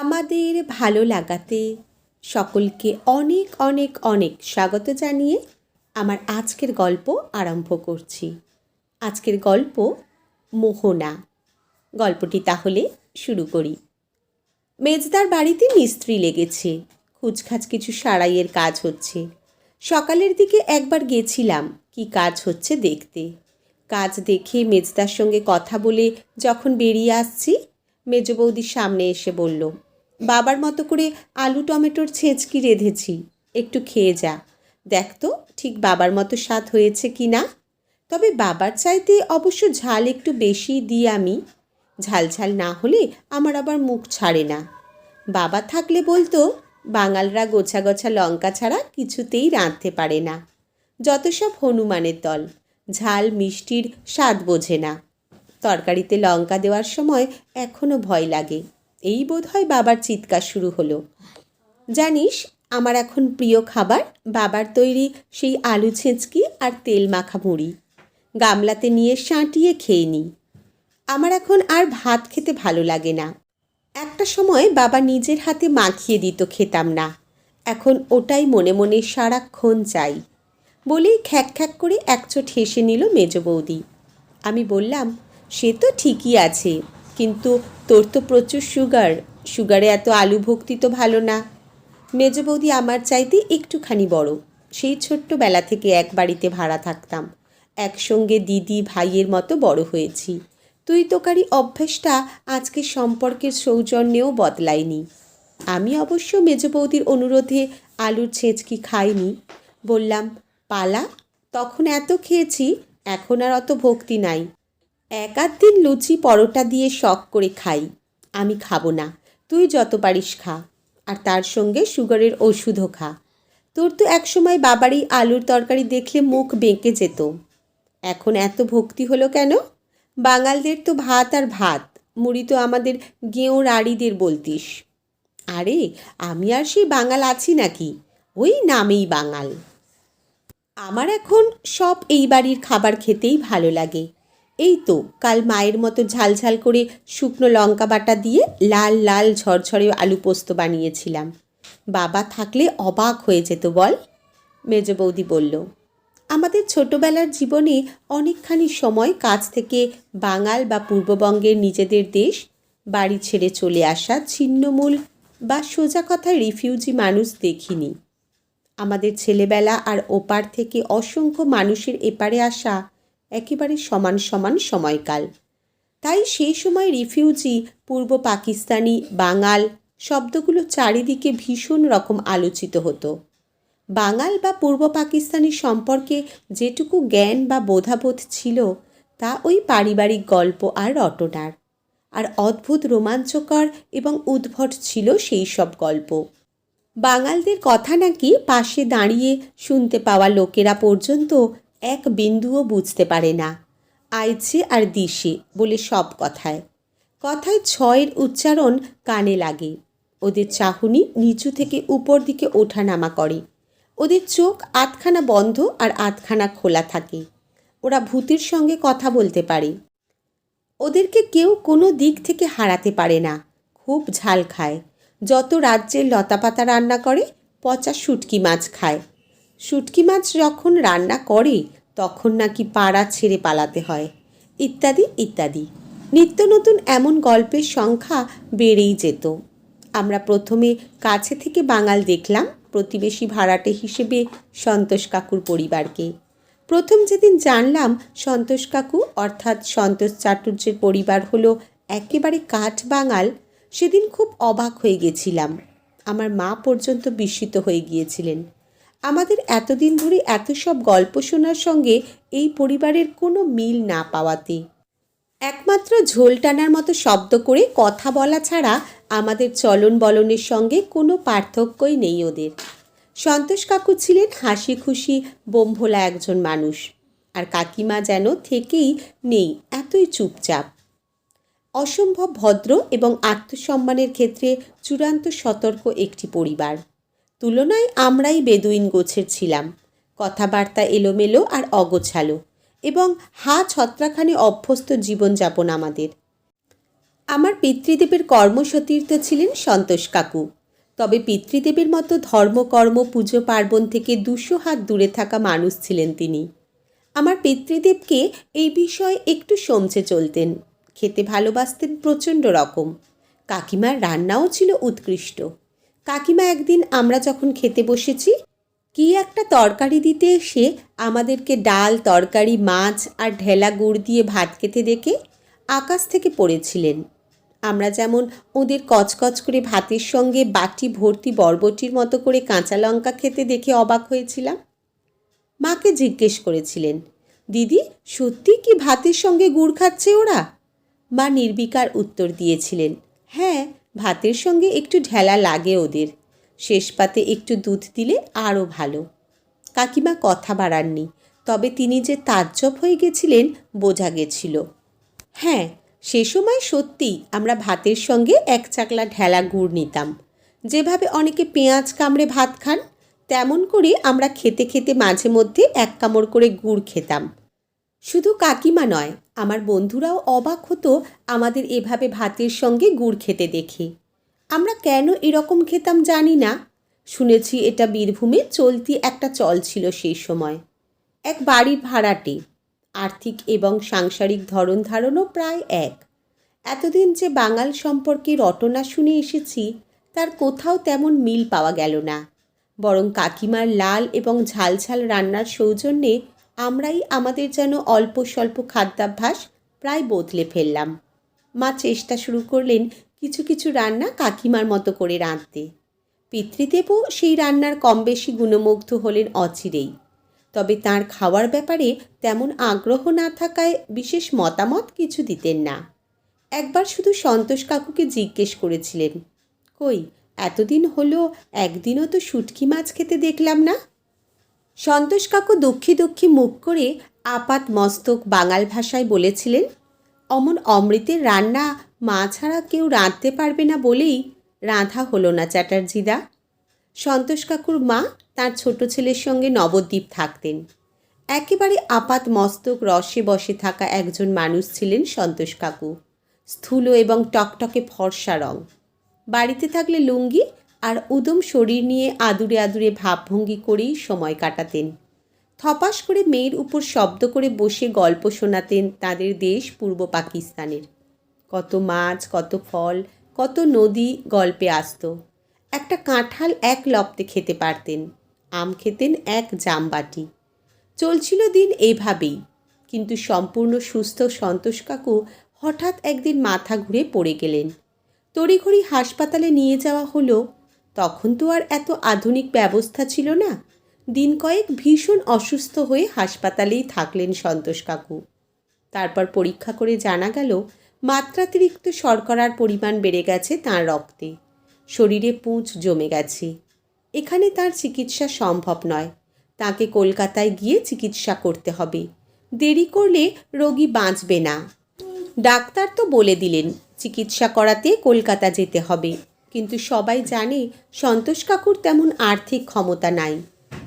আমাদের ভালো লাগাতে সকলকে অনেক অনেক অনেক স্বাগত জানিয়ে আমার আজকের গল্প আরম্ভ করছি। আজকের গল্প মোহনা। গল্পটি তাহলে শুরু করি। মেজদার বাড়িতে মিস্ত্রি লেগেছে। খুচখাচ কিছু সারাইয়ের কাজ হচ্ছে। সকালের দিকে একবার গেছিলাম কি কাজ হচ্ছে দেখতে। কাজ দেখে মেজদার সঙ্গে কথা বলে যখন বেরিয়ে আসছি মেজ বৌদির সামনে এসে বলল, বাবার মতো করে আলু টমেটোর ছেঁচকি রেঁধেছি, একটু খেয়ে যা। দেখ তো, ঠিক বাবার মতো স্বাদ হয়েছে কি না? তবে বাবার চাইতে অবশ্য ঝাল একটু বেশি দিই আমি। ঝাল ঝাল না হলে আমার আবার মুখ ছাড়ে না। বাবা থাকলে বলতো, বাঙালরা গোছা গোছা লঙ্কা ছাড়া কিছুতেই রাঁধতে পারে না। যত সব হনুমানের দল, ঝাল মিষ্টির স্বাদ বোঝে না। তরকারিতে লঙ্কা দেওয়ার সময় এখনও ভয় লাগে। এই বোধ হয় বাবার চিৎকার শুরু হলো। জানিস, আমার এখন প্রিয় খাবার, বাবার তৈরি সেই আলু ছেঁচকি আর তেল মাখা মুড়ি। গামলাতে নিয়ে সাঁটিয়ে খেয়ে নিই আমার এখন আর ভাত খেতে ভালো লাগে না। একটা সময় বাবা নিজের হাতে মাখিয়ে দিত খেতাম না। এখন ওটাই মনে মনে সারাক্ষণ চাই। বলেই খ্যাক খ্যাক করে একচোট হেসে নিল মেজ বৌদি। আমি বললাম সে তো ঠিকই আছে। কিন্তু তোর তো প্রচুর সুগার সুগারে এত আলু ভক্তি তো ভালো না। মেজ বৌদি আমার চাইতে একটুখানি বড়। সেই ছোট্টবেলা থেকে এক বাড়িতে ভাড়া থাকতাম। একসঙ্গে দিদি ভাইয়ের মতো বড় হয়েছি। তুই তোকারি অভ্যেসটা আজকে সম্পর্কের সৌজন্যেও বদলায়নি। আমি অবশ্য মেজ বৌদির অনুরোধে আলুর ছেঁচকি খাইনি। বললাম, পালা, তখন এত খেয়েছি, এখন আর অত ভক্তি নাই। আধ দিন লুচি পরোটা দিয়ে শখ করে খাই। আমি খাব না। তুই যত পারিস খা। আর তার সঙ্গে সুগারের ওষুধও খা। তোর তো একসময় বাবারই আলুর তরকারি দেখলে মুখ বেঁকে যেত। এখন এত ভক্তি হলো কেন? বাঙালদের তো ভাত আর ভাত। মুড়ি তো আমাদের গেঁয়ো রাড়িদের বলতিস। আরে, আমি আর সেই বাঙাল আছি নাকি? ওই নামেই বাঙাল। আমার এখন সব এই বাড়ির খাবার খেতেই ভালো লাগে। এই তো কাল মায়ের মতো ঝালঝাল করে শুকনো লঙ্কা বাটা দিয়ে লাল লাল ঝরঝরে আলু পোস্ত বানিয়েছিলাম। বাবা থাকলে অবাক হয়ে যেত, বল। মেজ বৌদি বলল, আমাদের ছোটবেলার জীবনে অনেকখানি সময় কাছ থেকে বাঙাল বা পূর্ববঙ্গের নিজেদের দেশ, বাড়ি ছেড়ে চলে আসা ছিন্নমূল বা সোজা কথায় রিফিউজি মানুষ দেখিনি। আমাদের ছেলেবেলা আর ওপার থেকে অসংখ্য মানুষের এপারে আসা একেবারে সমান সমান সময়কাল। তাই সেই সময় রিফিউজি পূর্ব পাকিস্তানি, বাঙাল শব্দগুলো চারিদিকে ভীষণ রকম আলোচিত হতো। বাঙাল বা পূর্ব পাকিস্তানি সম্পর্কে যেটুকু জ্ঞান বা বোধাবোধ ছিল, তা ওই পারিবারিক গল্প আর রটনার আর অদ্ভুত রোমাঞ্চকর এবং উদ্ভট ছিল সেই সব গল্প। বাঙালদের কথা নাকি পাশে দাঁড়িয়ে শুনতে পাওয়া লোকেরা পর্যন্ত এক বিন্দুও বুঝতে পারে না। আইছে আর দিশে বলে সব কথায়। কথায় ছয়ের উচ্চারণ কানে লাগে। ওদের চাহনি নিচু থেকে উপর দিকে ওঠানামা করে। ওদের চোখ আধখানা বন্ধ আর আধখানা খোলা থাকে। ওরা ভূতের সঙ্গে কথা বলতে পারে। ওদেরকে কেউ কোনো দিক থেকে হারাতে পারে না। খুব ঝাল খায়। যত রাজ্যের লতাপাতা রান্না করে, পচা শুটকি মাছ খায়। শুটকি মাছ যখন রান্না করে, তখন নাকি পাড়া ছেড়ে পালাতে হয়। ইত্যাদি ইত্যাদি। নিত্য নতুন এমন গল্পের সংখ্যা বেড়েই যেত। আমরা প্রথমে কাছে থেকে বাঙাল দেখলাম প্রতিবেশী ভাড়াটে হিসেবে সন্তোষ কাকুর পরিবারকে। প্রথম যেদিন জানলাম সন্তোষ কাকু, অর্থাৎ সন্তোষ চাটুর্যের পরিবার হলো একেবারে কাঠ বাঙাল, সেদিন খুব অবাক হয়ে গেছিলাম। আমার মা পর্যন্ত বিস্মিত হয়ে গিয়েছিলেন। আমাদের এতদিন ধরে এত সব গল্প শোনার সঙ্গে এই পরিবারের কোনো মিল না পাওয়াতে। একমাত্র ঝোল টানার মতো শব্দ করে কথা বলা ছাড়া আমাদের চলন বলনের সঙ্গে কোনো পার্থক্যই নেই ওদের। সন্তোষ কাকু ছিলেন হাসি খুশি, বোম্ভোলা একজন মানুষ। আর কাকিমা যেন থেকেই নেই এতই চুপচাপ। অসম্ভব ভদ্র এবং আত্মসম্মানের ক্ষেত্রে চূড়ান্ত সতর্ক একটি পরিবার। তুলনায় আমরাই বেদুইন গোছের ছিলাম। কথাবার্তা এলোমেলো আর অগোছালো এবং হা ছত্রাখানে অভ্যস্ত জীবনযাপন আমাদের। আমার পিতৃদেবের কর্মসতীর্থ ছিলেন সন্তোষ কাকু। তবে পিতৃদেবের মতো ধর্মকর্ম পুজো, পার্বণ থেকে দুশো হাত দূরে থাকা মানুষ ছিলেন তিনি। আমার পিতৃদেবকে এই বিষয়ে একটু সমছে চলতেন। খেতে ভালোবাসতেন প্রচণ্ড রকম। কাকিমার রান্নাও ছিল উৎকৃষ্ট। কাকিমা একদিন আমরা যখন খেতে বসেছি, কি একটা তরকারি দিতে এসে আমাদেরকে ডাল, তরকারি, মাছ আর ঢেলা গুড় দিয়ে ভাত খেতে দেখে আকাশ থেকে পড়েছিলেন। আমরা যেমন ওদের কচকচ করে ভাতের সঙ্গে বাটি ভর্তি বরবটির মতো করে কাঁচা লঙ্কা খেতে দেখে অবাক হয়েছিলাম। মাকে জিজ্ঞেস করেছিলেন, দিদি, সত্যি কি ভাতের সঙ্গে গুড় খাচ্ছে ওরা? মা নির্বিকার উত্তর দিয়েছিলেন হ্যাঁ ভাতের সঙ্গে একটু ঢেলা লাগে ওদের। শেষ পাতে একটু দুধ দিলে আরও ভালো। কাকিমা কথা বাড়াননি, তবে তিনি যে তাজ্জব হয়ে গেছিলেন বোঝা গেছিল। হ্যাঁ সে সময় সত্যিই আমরা ভাতের সঙ্গে এক চাকলা ঢেলা গুড় নিতাম। যেভাবে অনেকে পেঁয়াজ কামড়ে ভাত খান, তেমন করে আমরা খেতে খেতে মাঝে মধ্যে এক কামড় করে গুড় খেতাম। শুধু কাকিমা নয় আমার বন্ধুরাও অবাক হতো আমাদের এভাবে ভাতের সঙ্গে গুড় খেতে দেখে। আমরা কেন এরকম খেতাম জানি না। শুনেছি এটা বীরভূমে চলতি একটা চল ছিল সেই সময়। এক বাড়ির ভাড়াটে। আর্থিক এবং সাংসারিক ধরন ধারণও প্রায় এক। এতদিন যে বাঙাল সম্পর্কে রটনা শুনে এসেছি, তার কোথাও তেমন মিল পাওয়া গেল না। বরং কাকিমার লাল এবং ঝালঝাল রান্নার সৌজন্যে আমরাই আমাদের যেন অল্প স্বল্প খাদ্যাভ্যাস প্রায় বদলে ফেললাম। মা চেষ্টা শুরু করলেন কিছু কিছু রান্না কাকিমার মতো করে রাঁধতে। পিতৃদেবও সেই রান্নার কম বেশি গুণমুগ্ধ হলেন অচিরেই। তবে তার খাওয়ার ব্যাপারে তেমন আগ্রহ না থাকায় বিশেষ মতামত কিছু দিতেন না। একবার শুধু সন্তোষ কাকুকে জিজ্ঞেস করেছিলেন, কই, এতদিন হলো, একদিনও তো শুটকি মাছ খেতে দেখলাম না? সন্তোষ কাকু দুঃখী দুঃখী মুখ করে আপাত মস্তক বাঙাল ভাষায় বলেছিলেন, অমন অমৃতের রান্না মা ছাড়া কেউ রাঁধতে পারবে না বলেই রাঁধা হলো না চ্যাটার্জিদা। সন্তোষ কাকুর মা তার ছোট ছেলের সঙ্গে নবদ্বীপ থাকতেন। একেবারে আপাত মস্তক রসে বসে থাকা একজন মানুষ ছিলেন সন্তোষ কাকু। স্থূল এবং টকটকে ফর্সা রং। বাড়িতে থাকলে লুঙ্গি আর উদম শরীর নিয়ে আদুরে আদুরে ভাবভঙ্গি করেই সময় কাটাতেন। থপাস করে মেয়ের উপর শব্দ করে বসে গল্প শোনাতেন তাদের দেশ পূর্ব পাকিস্তানের। কত মাছ, কত ফল, কত নদী গল্পে আসতো। একটা কাঁঠাল এক লপ্তে খেতে পারতেন, আম খেতেন এক জামবাটি চলছিল দিন এইভাবেই কিন্তু সম্পূর্ণ সুস্থ সন্তোষ কাকু হঠাৎ একদিন মাথা ঘুরে পড়ে গেলেন। তড়িঘড়ি হাসপাতালে নিয়ে যাওয়া হলো তখন তো আর এত আধুনিক ব্যবস্থা ছিল না। দিন কয়েক ভীষণ অসুস্থ হয়ে হাসপাতালেই থাকলেন সন্তোষ কাকু। তারপর পরীক্ষা করে জানা গেল, মাত্রাতিরিক্ত শর্করার পরিমাণ বেড়ে গেছে তার রক্তে। শরীরে পুঁজ জমে গেছে। এখানে তার চিকিৎসা সম্ভব নয়। তাকে কলকাতায় গিয়ে চিকিৎসা করতে হবে। দেরি করলে রোগী বাঁচবে না। ডাক্তার তো বলে দিলেন, চিকিৎসা করাতে কলকাতা যেতে হবে। কিন্তু সবাই জানে সন্তোষ কাকুর তেমন আর্থিক ক্ষমতা নাই।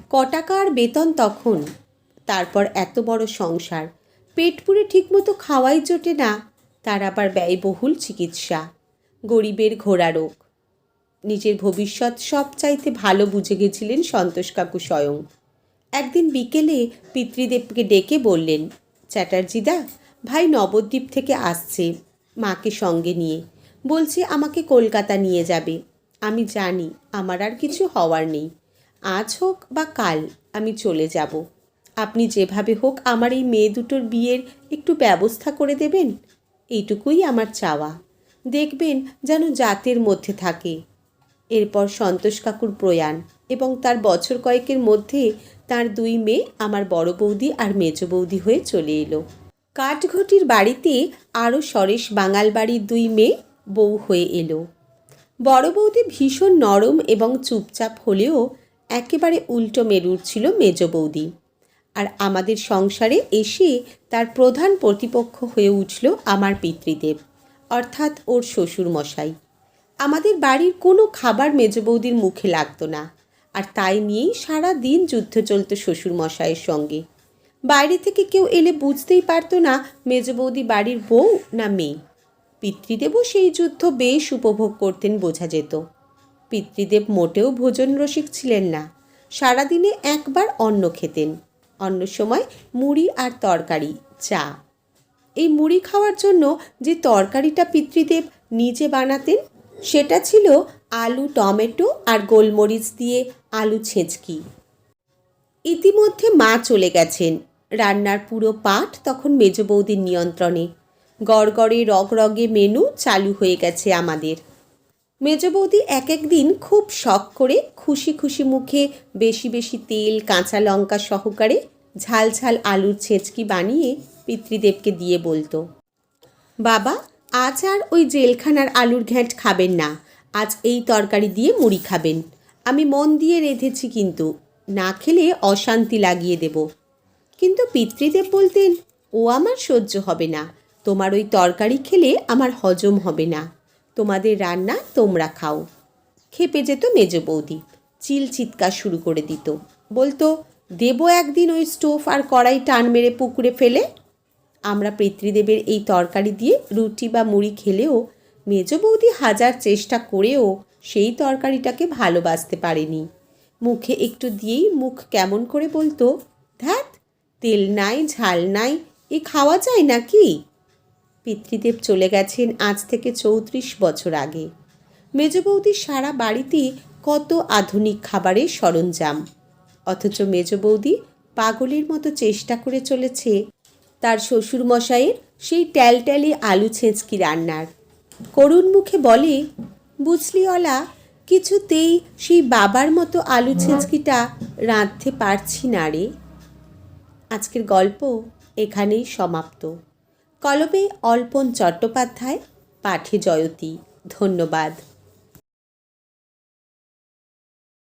ক টাকা বেতন তখন। তারপর এত বড় সংসার। পেট পুরে ঠিকমতো খাওয়াই জোটে না, তার আবার ব্যয়বহুল চিকিৎসা। গরিবের ঘোড়া রোগ। নিজের ভবিষ্যৎ সব চাইতে ভালো বুঝে গেছিলেন সন্তোষ কাকু স্বয়ং। একদিন বিকেলে পিতৃদেবকে ডেকে বললেন চ্যাটার্জিদা ভাই নবদ্বীপ থেকে আসছে, মাকে সঙ্গে নিয়ে। বলছে আমাকে কলকাতা নিয়ে যাবে। আমি জানি আমার আর কিছু হওয়ার নেই। আজ হোক বা কাল আমি চলে যাব। আপনি যেভাবে হোক আমার এই মেয়ে দুটোর বিয়ের একটু ব্যবস্থা করে দেবেন? এইটুকুই আমার চাওয়া। দেখবেন যেন জাতের মধ্যে থাকে। এরপর সন্তোষ কাকুর প্রয়াণ এবং তার বছর কয়েকের মধ্যে তার দুই মেয়ে, আমার বড় বৌদি আর মেজ বৌদি হয়ে চলে এলো। কাঠঘটির বাড়িতে আরও সরেশ বাঙাল বাড়ির দুই মেয়ে বউ হয়ে এলো। বড় বৌদি ভীষণ নরম এবং চুপচাপ হলেও একেবারে উল্টো মেরুর ছিল মেজ বৌদি। আর আমাদের সংসারে এসে তার প্রধান প্রতিপক্ষ হয়ে উঠল আমার পিতৃদেব, অর্থাৎ ওর শ্বশুর মশাই আমাদের বাড়ির কোনো খাবার মেজ বৌদির মুখে লাগতো না, আর তাই নিয়েই সারা দিন যুদ্ধ চলত শ্বশুর মশাইয়ের সঙ্গে। বাইরে থেকে কেউ এলে বুঝতেই পারতো না মেজ বৌদি বাড়ির বউ না মেয়ে। পিতৃদেবও সেই যুদ্ধ বেশ উপভোগ করতেন বোঝা যেত। পিতৃদেব মোটেও ভোজন রসিক ছিলেন না। সারাদিনে একবার অন্ন খেতেন। অন্য সময় মুড়ি আর তরকারি, চা। এই মুড়ি খাওয়ার জন্য যে তরকারিটা পিতৃদেব নিজে বানাতেন, সেটা ছিল আলু, টমেটো আর গোলমরিচ দিয়ে আলু ছেঁচকি। ইতিমধ্যে মা চলে গেছেন। রান্নার পুরো পাঠ তখন মেজ বৌদির নিয়ন্ত্রণে। গড়গড়ে রগরগে মেনু চালু হয়ে গেছে আমাদের। মেজ বৌদি এক একদিন খুব শখ করে খুশি খুশি মুখে বেশি বেশি তেল, কাঁচা লঙ্কা সহকারে ঝাল ঝাল আলুর ছেঁচকি বানিয়ে পিতৃদেবকে দিয়ে বলতো। বাবা, আজ আর ওই জেলখানার আলুর ঘ্যাঁট খাবেন না। আজ এই তরকারি দিয়ে মুড়ি খাবেন। আমি মন দিয়ে রেঁধেছি কিন্তু, না খেলে অশান্তি লাগিয়ে দেব। কিন্তু পিতৃদেব বলতেন, ও আমার সহ্য হবে না। তোমার ওই তরকারি খেলে আমার হজম হবে না। তোমাদের রান্না তোমরা খাও। খেপে যেত মেজ বৌদি। চিল চিৎকার শুরু করে দিত। বলতো, দেব একদিন ওই স্টোভ আর কড়াই টান মেরে পুকুরে ফেলে। আমরা পিতৃদেবের এই তরকারি দিয়ে রুটি বা মুড়ি খেলেও মেজ বৌদি হাজার চেষ্টা করেও সেই তরকারিটাকে ভালোবাসতে পারেনি। মুখে একটু দিয়েই মুখ কেমন করে বলতো ধ্যাত তেল নাই, ঝাল নাই, এ খাওয়া যায় নাকি? পিতৃদেব চলে গেছেন আজ থেকে চৌত্রিশ বছর আগে। মেজ বৌদির সারা বাড়িতে কত আধুনিক খাবারের সরঞ্জাম। অথচ মেজ বৌদি পাগলের মতো চেষ্টা করে চলেছে তার শ্বশুরমশাইয়ের সেই ট্যালট্যালে আলু ছেঁচকি রান্নার। করুণ মুখে বলে, বুঝলি অলা, কিছুতেই সেই বাবার মতো আলু ছেঁচকিটা রাঁধতে পারছি না রে। আজকের গল্প এখানেই সমাপ্ত। কলমে অল্পন চট্টোপাধ্যায় পাঠে জয়তী। ধন্যবাদ।